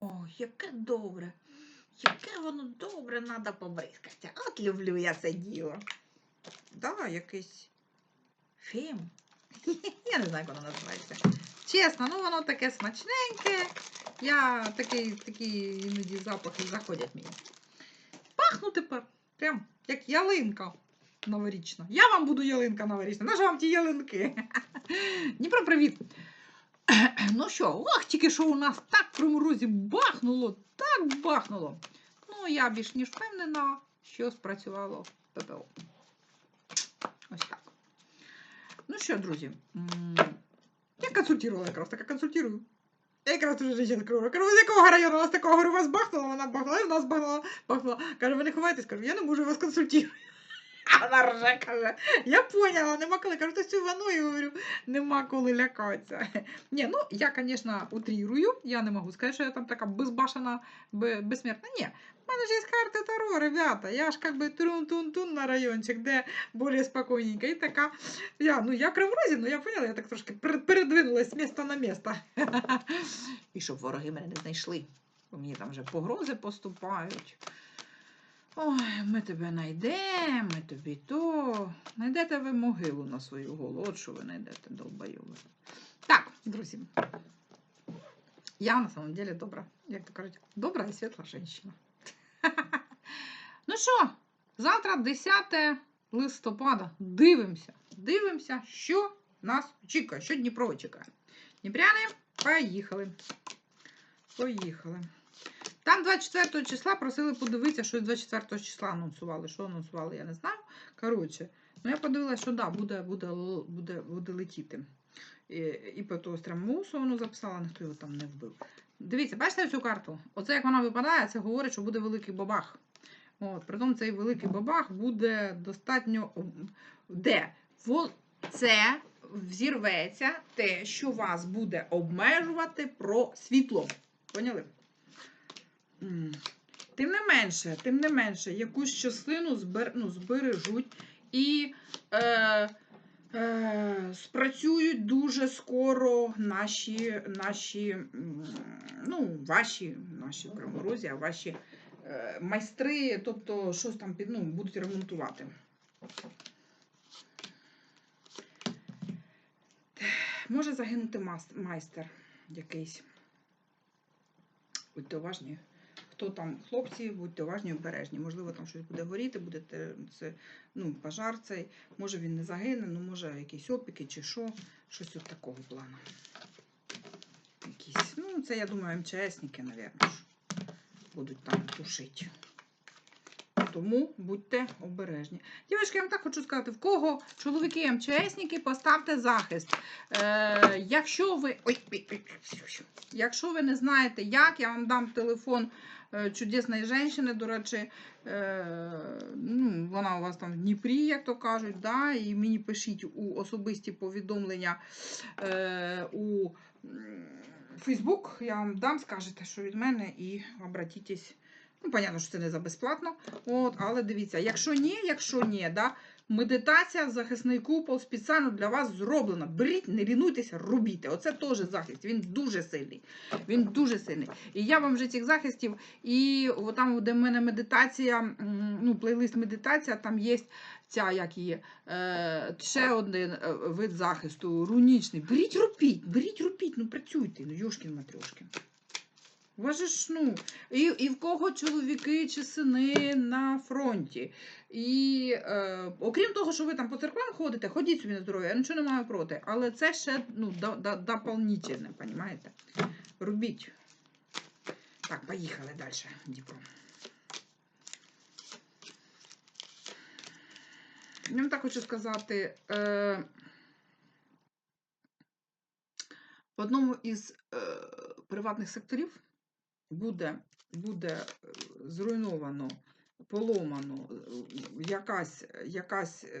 Ой, яке добре. Яке воно добре, треба побризкати. От люблю я це діло. Да, якийсь фільм. Я не знаю, як воно називається. Чесно, ну воно таке смачненьке. Я такий, такі іноді запахи заходять мені. Пахну тепер. Прям як ялинка новорічна. Я вам буду ялинка новорічна. Наша вам ті ялинки. Дніпро, привіт. Ну що, ох, тільки що у нас так в Кривому Розі бахнуло, так бахнуло. Ну, я більш ніж впевнена, що спрацювало ППО. Ось так. Ну що, друзі, я консультувала якраз, так консультую. Я якраз уже жінка кажу, кажу, з якого району у вас такого? Говорю, вас бахнуло, вона бахнула, і в нас бахнула. Каже, ви не ховаєтесь? Кажу, я не можу вас консультувати. Вона рже, каже, я поняла, нема коли. Кажу, то цю ваною, говорю, нема коли лякатися. Ні, ну я, звісно, утрірую. Я не можу сказати, що я там така безбашена, безсмертна. Ні. У мене ж є карти Таро, ребята. Я ж как трун-тун-тун на райончик, де більш спокійненько. І така. Я, ну, я в Кривозі, ну я поняла, я так трошки пер- передвинулась з міста на місто. І щоб вороги мене не знайшли. Бо мені там вже погрози поступають. Ой, ми тебе знайдемо, ми тобі то. Найдете ви могилу на свою голову. От що ви знайдете, долбойови. Так, друзі. Я на самом деле добра, як то кажуть, добра і світла жінка. Ну що, завтра 10 листопада. Дивимося. Дивимося, що нас чекає, що Дніпро чекає. Дніпряни, поїхали. Поїхали. Там 24 числа просили подивитися, що 24 числа анонсували. Що анонсували, я не знаю. Коротше, ну я подивилася, що да, буде, буде, буде, буде летіти. І, і по того воно записала, ніхто його там не вбив. Дивіться, бачите цю карту? Оце як вона випадає, це говорить, що буде великий бабах. От, притом цей великий бабах буде достатньо. Де? Це взірветься те, що вас буде обмежувати про світло. Поняли? Тим не менше, тим не менше, якусь частину збер, ну, збережуть і е, е, спрацюють дуже скоро наші, наші ну, ваші, наші в а ваші е, майстри, тобто щось там ну, будуть ремонтувати. Може загинути майстер якийсь. Будьте уважні. Хто там хлопці, будьте уважні обережні. Можливо, там щось буде горіти, буде це, ну, пожар цей. Може він не загине, ну може якісь опіки чи що. Щось от такого плану. Якісь. Ну, це, я думаю, МЧСники, мабуть, будуть там тушити. Тому будьте обережні. Дівчатки, я вам так хочу сказати, в кого чоловіки МЧСники, поставте захист. Е, якщо ви. Ой, ой, ой, якщо ви не знаєте, як, я вам дам телефон чудесної жінки, до речі, е, ну, вона у вас там в Дніпрі, як то кажуть, да, і мені пишіть у особисті повідомлення е, у Фейсбук, я вам дам, скажете, що від мене, і обратітесь. Ну, понятно, що це не за безплатно. От, але дивіться, якщо ні, якщо ні, да, медитація, захисний купол спеціально для вас зроблена. Беріть, не лінуйтеся, робіть. Оце теж захист. Він дуже сильний. Він дуже сильний. І я вам вже цих захистів, і там, де в мене медитація, ну, плейлист медитація, там є ця, як її, е, ще один е, вид захисту, рунічний. Беріть, робіть, беріть, робіть, ну працюйте, ну Йошкін Матрьошкін. У вас же ж, ну, і, і в кого чоловіки чи сини на фронті. І е, окрім того, що ви там по церквам ходите, ходіть собі на здоров'я, я нічого не маю проти. Але це ще ну, до, до, дополнительне, розумієте? Робіть. Так, поїхали далі, Дніпро. Я вам так хочу сказати. Е, в одному із е, приватних секторів буде, буде е, зруйновано, поломано е, якась, якась, е,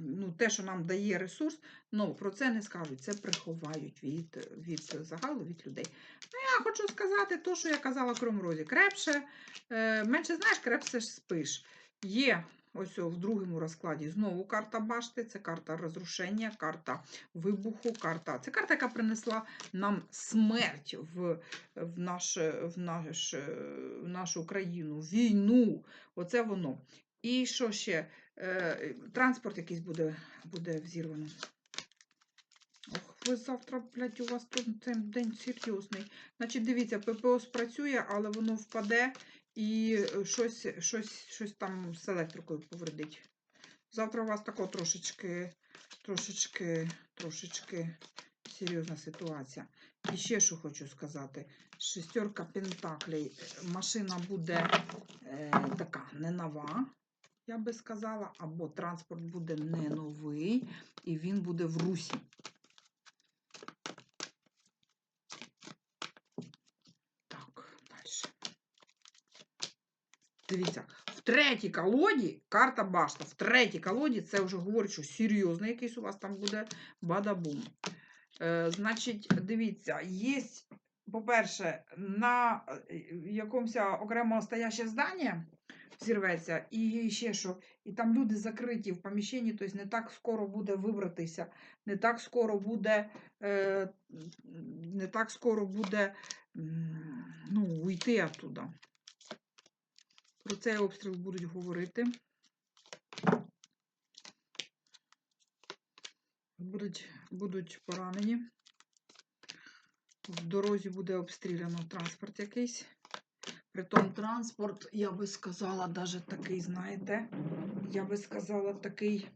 ну, те, що нам дає ресурс, ну про це не скажуть, це приховають від, від загалу, від людей. Ну, я хочу сказати те, що я казала Кривому Крепше, е, менше знаєш, крепше спиш. Є ось в другому розкладі знову карта башти. Це карта розрушення, карта вибуху, карта. Це карта, яка принесла нам смерть в, в, наш, в, наш, в нашу країну, війну. Оце воно. І що ще? Е, транспорт якийсь буде, буде взірвано. Ох, ви завтра, блядь, у вас тут день серйозний. Значить, дивіться, ППО спрацює, але воно впаде і е, щось, щось, щось там з електрикою повредить. Завтра у вас тако трошечки, трошечки, трошечки серйозна ситуація. І ще що хочу сказати. Шестерка пентаклей. Машина буде е, така не нова, я би сказала, або транспорт буде не новий, і він буде в русі. Так, далі. Дивіться, в третій колоді карта башта. В третій колоді це вже говорить, що серйозний якийсь у вас там буде бадабум. Е, значить, дивіться, є, по-перше, на е, якомусь окремо стояще здання зірветься, і ще що, і там люди закриті в поміщенні, тобто не так скоро буде вибратися, не так скоро буде, е, не так скоро буде ну, уйти оттуда. Про цей обстріл будуть говорити. Будуть, будуть поранені. В дорозі буде обстріляно транспорт якийсь. Притом транспорт, я би сказала, навіть такий, знаєте, я би сказала, такий,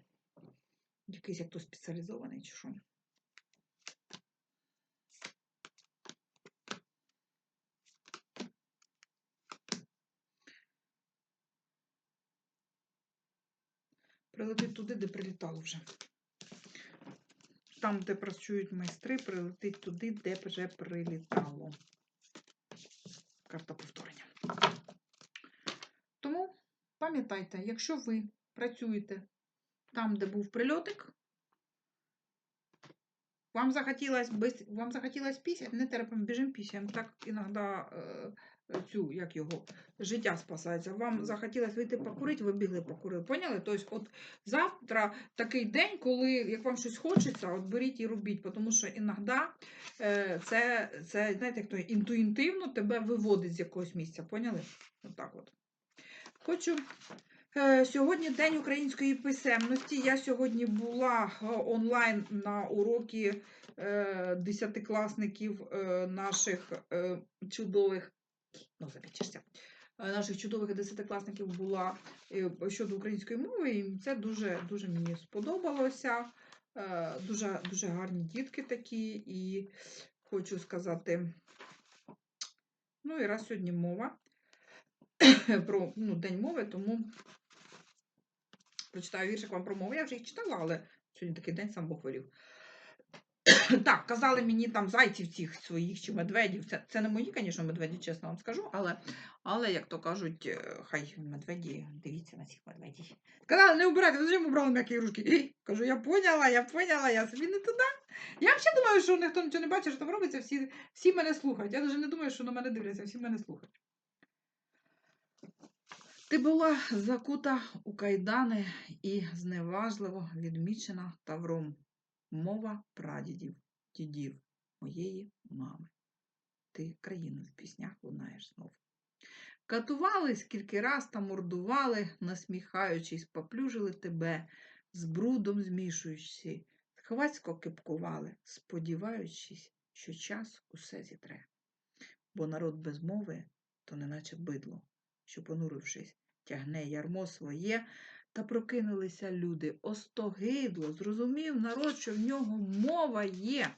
якийсь як то спеціалізований чи що. Прилетить туди, де прилітало вже. Там, де працюють майстри, прилетить туди, де вже прилітало. Карта повторення. Тому пам'ятайте, якщо ви працюєте там, де був прильотик, вам захотілось, вам захотілось пісять, не терпимо, біжимо пісяємо. Так іноді е, цю, як його, життя спасається. Вам захотілось вийти покурити, ви бігли покурили. Поняли? Тобто, от завтра такий день, коли як вам щось хочеться, от беріть і робіть, тому що іноді е, це, це, знаєте, як то інтуїтивно тебе виводить з якогось місця. Поняли? Отак от. Хочу. Е, Сьогодні День української писемності. Я сьогодні була е, онлайн на уроки е, десятикласників е, наших е, чудових, ну, запічешся, е, наших чудових десятикласників була е, щодо української мови, і це дуже, дуже мені сподобалося. Е, Дуже, дуже гарні дітки такі, і хочу сказати, ну і раз сьогодні мова про ну, День мови, тому прочитаю віршик вам про мову. Я вже їх читала, але сьогодні такий день сам Бог вирів. Так, казали мені там зайців цих своїх чи медведів. Це, це не мої, звісно, медведі, чесно вам скажу, але, але як то кажуть, е, хай медведі, дивіться на цих медведів. Сказали, не убирайте, зачем убрали м'які ігрушки? І, кажу, я поняла, я поняла, я собі не туди. Я взагалі думаю, що ніхто нічого не бачить, що там робиться, всі, всі мене слухають. Я навіть не думаю, що на мене дивляться, всі мене слухають. Ти була закута у кайдани і зневажливо відмічена тавром. Мова прадідів, дідів, моєї мами. Ти країну в піснях лунаєш знов. Катували скільки раз та мордували, насміхаючись, поплюжили тебе, з брудом змішуючи, хвацько кипкували, сподіваючись, що час усе зітре. Бо народ без мови, то неначе бидло, що, понурившись, тягне ярмо своє, та прокинулися люди. Остогидло, зрозумів народ, що в нього мова є.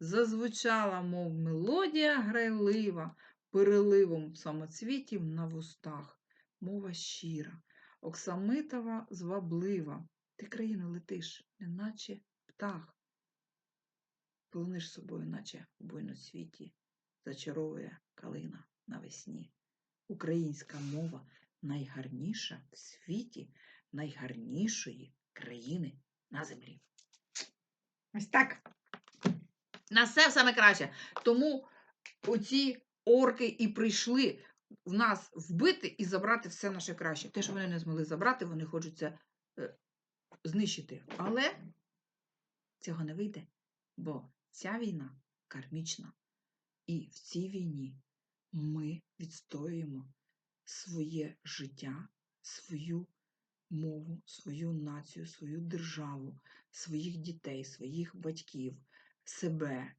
Зазвучала, мов мелодія грайлива, переливом самоцвітів на вустах. Мова щира, оксамитова, зваблива. Ти країну летиш, неначе птах. Полониш собою, наче в буйноцвіті, зачаровує калина навесні. Українська мова найгарніша в світі, найгарнішої країни на землі. Ось так. На все саме краще. Тому оці орки і прийшли в нас вбити і забрати все наше краще. Те, що вони не змогли забрати, вони хочуть це е, знищити. Але цього не вийде, бо ця війна кармічна. І в цій війні ми відстоюємо своє життя, свою мову, свою націю, свою державу, своїх дітей, своїх батьків, себе.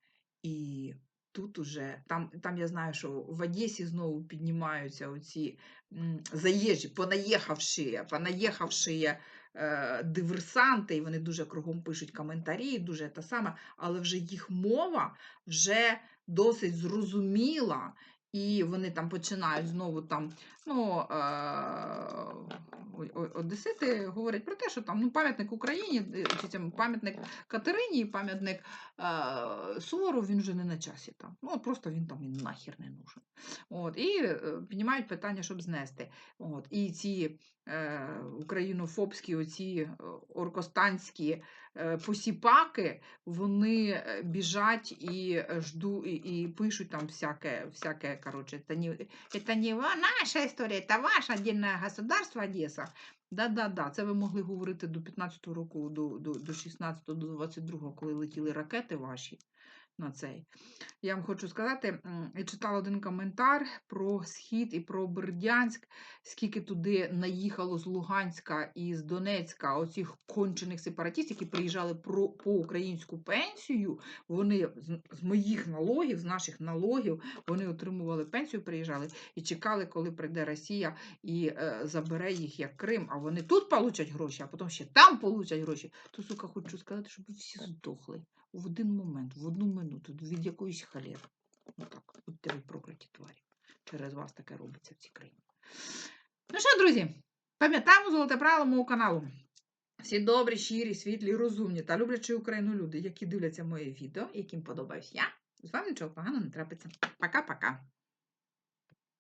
І тут уже, там, там я знаю, що в Одесі знову піднімаються оці заїжджі, понаїхавші, понаїхавші е, диверсанти, і вони дуже кругом пишуть коментарі, дуже те саме, але вже їх мова вже досить зрозуміла. І вони там починають знову там, ну, е, одесити говорять про те, що там ну, пам'ятник Україні, е, пам'ятник Катерині, пам'ятник е, Сувору, він вже не на часі там. Ну, от просто він там і нахер не нужен. От, і е, піднімають питання, щоб знести. От, і ці е, українофобські, оці оркостанські посіпаки, вони е, біжать і е, жду, і, і пишуть там всяке, всяке, коротше, це не, це не наша історія, це ваше отдельне государство Одеса. Да-да-да, це ви могли говорити до 15-го року, до, до, до 16-го, до 22-го, коли летіли ракети ваші на цей. Я вам хочу сказати, я читала один коментар про Схід і про Бердянськ, скільки туди наїхало з Луганська і з Донецька оцих кончених сепаратистів, які приїжджали про, по українську пенсію. Вони з, моїх налогів, з наших налогів, вони отримували пенсію, приїжджали і чекали, коли прийде Росія і е, забере їх як Крим, а вони тут получать гроші, а потім ще там получать гроші. То, сука, хочу сказати, щоб всі здохли в один момент, в одну минуту від якоїсь халери. Отак, будьте ви прокляті тварі. Через вас таке робиться в цій країні. Ну що, друзі, пам'ятаємо золоте правило мого каналу. Всі добрі, щирі, світлі, розумні та люблячі Україну люди, які дивляться моє відео, яким подобаюсь я, з вами нічого поганого не трапиться. Пока-пока.